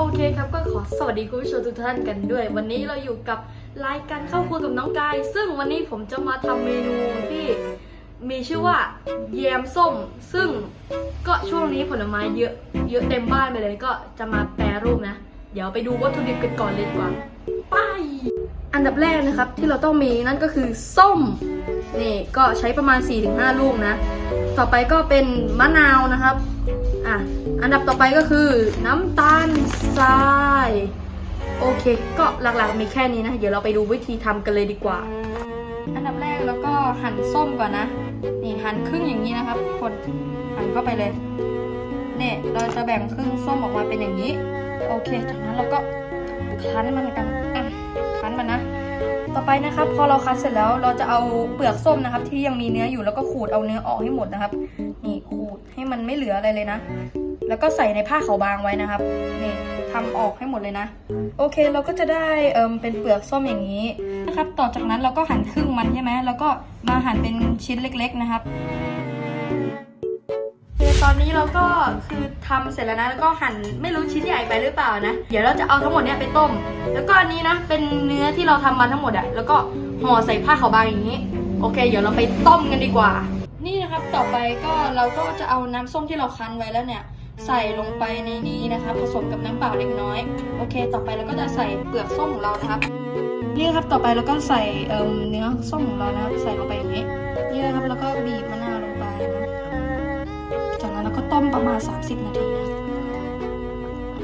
โอเคครับก็ขอสวัสดีคุณผู้ชมทุกท่านกันด้วย วันนี้เราอยู่กับรายการเข้าครัวกับน้องกาย ซึ่งวันนี้ผมจะมาทำเมนูที่มีชื่อว่าแยมส้ม ซึ่งก็ช่วงนี้ผลไม้เยอะเยอะเต็มบ้านไปเลยก็จะมาแปรรูปนะ เดี๋ยวไปดูวัตถุดิบกันก่อนเลยดีกว่าไป อันดับแรกนะครับที่เราต้องมีนั่นก็คือส้มนี่ก็ใช้ประมาณ 4-5 ลูกนะ ต่อไปก็เป็นมะนาวนะครับอะอันดับต่อไปก็คือน้ำตาลทรายโอเค ก็หลักๆมีแค่นี้นะ เดี๋ยวเราไปดูวิธีทำกันเลยดีกว่า อันดับแรกแล้วก็หั่นส้มก่อนนะ นี่หั่นครึ่งอย่างนี้นะครับคนหั่นเข้าไปเลยเนี่ยเราจะแบ่งครึ่งส้มออกมาเป็นอย่างนี้ โอเค จากนั้นเราก็คั้นมันกันอะ นะ ต่อไปนะครับ พอเราคั้นเสร็จแล้วเราจะเอาเปลือกส้มนะครับ ที่ยังมีเนื้ออยู่แล้วก็ขูดเอาเนื้อออกให้หมดนะครับ นี่ขูดให้มันไม่เหลืออะไรเลยนะ แล้วก็ใส่ในผ้าขาวบางไว้นะครับนี่ทำออกให้หมดเลยนะ โอเคเราก็จะได้เอิมเป็นเปลือกส้มอย่างนี้นะครับ ต่อจากนั้นเราก็หั่นครึ่งมันใช่ไหมแล้วก็มาหั่นเป็นชิ้นเล็ก ๆนะครับ อตอนนี้เราก็คือทำเสร็จแล้วนะ แล้วก็หั่นไม่รู้ชิ้นใหญ่ไปหรือเปล่านะ เดี๋ยวเราจะเอาทั้งหมดเนี้ยไปต้ม แล้วก็อันนี้นะ เป็นเนื้อที่เราทำมาทั้งหมดอะแล้วก็ห่อใส่ผ้าขาวบางอย่างนี้ โอเค เดี๋ยวเราไปต้มกันดีกว่า นี่นะครับ ต่อไปก็เราก็จะเอาน้ำส้มที่เราคั้นไว้แล้วเนี่ย ใส่ลงไปในนี้นะคะผสมกับน้ำเปล่าเล็กน้อย โอเค ต่อไปเราก็จะใส่เปลือกส้มของเรานะครับ นี่ครับ ต่อไปเราก็ใส่เเนื้อส้มของเรานะครับ ใส่ลงไปอย่างนี้ นี่นะครับ แล้วก็บีบมะนาว ต้มประมาณ 30 นาที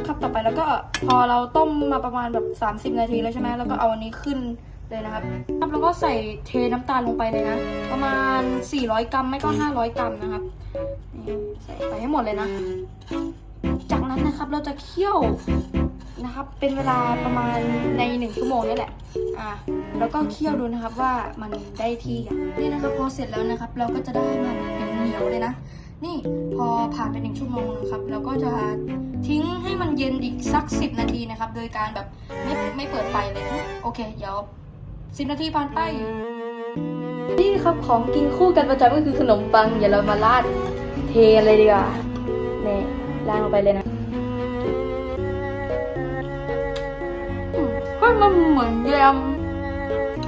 ครับต่อไปแล้วก็พอเราต้มมาประมาณแบบ 30 นาทีแล้วใช่ไหมแล้วก็เอาอันนี้ขึ้นเลยนะครับครับแล้วก็ใส่เทน้ำตาลลงไปเลยนะ ประมาณ 400 กรัมไม่ก็ 500 กรัมนะครับใส่ไปให้หมดเลยนะ จากนั้นนะครับเราจะเคี่ยวนะครับ เป็นเวลาประมาณในหนึ่งชั่วโมงนี่แหละอะแล้วก็เคี่ยวดูนะครับว่ามันได้ที่อย่างนี่นะครับพอเสร็จแล้วนะครับ เราก็จะได้มันเป็นเหนียวเลยนะ นี่พอผ่านไปหนึ่งชั่วโมงนะครับเราก็จะทิ้งให้มันเย็นอีกสักสิบนาทีนะครับ โดยการแบบไม่ไม่เปิดไฟเลยนะโอเค เดี๋ยวสิบนาทีผ่านไป นี่ครับของกินคู่กันประจำก็คือขนมปังเดี๋ยวเรามาราดเทเลยดีกว่านี่ราดลงไปเลยนะอืมเฮ้ยมันเหมือนแยม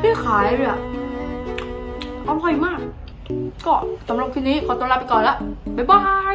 ที่ขายเลยอะอร่อยมาก ก็สำหรับคลิปนี้ขอตัวลาไปก่อนละบ๊ายบาย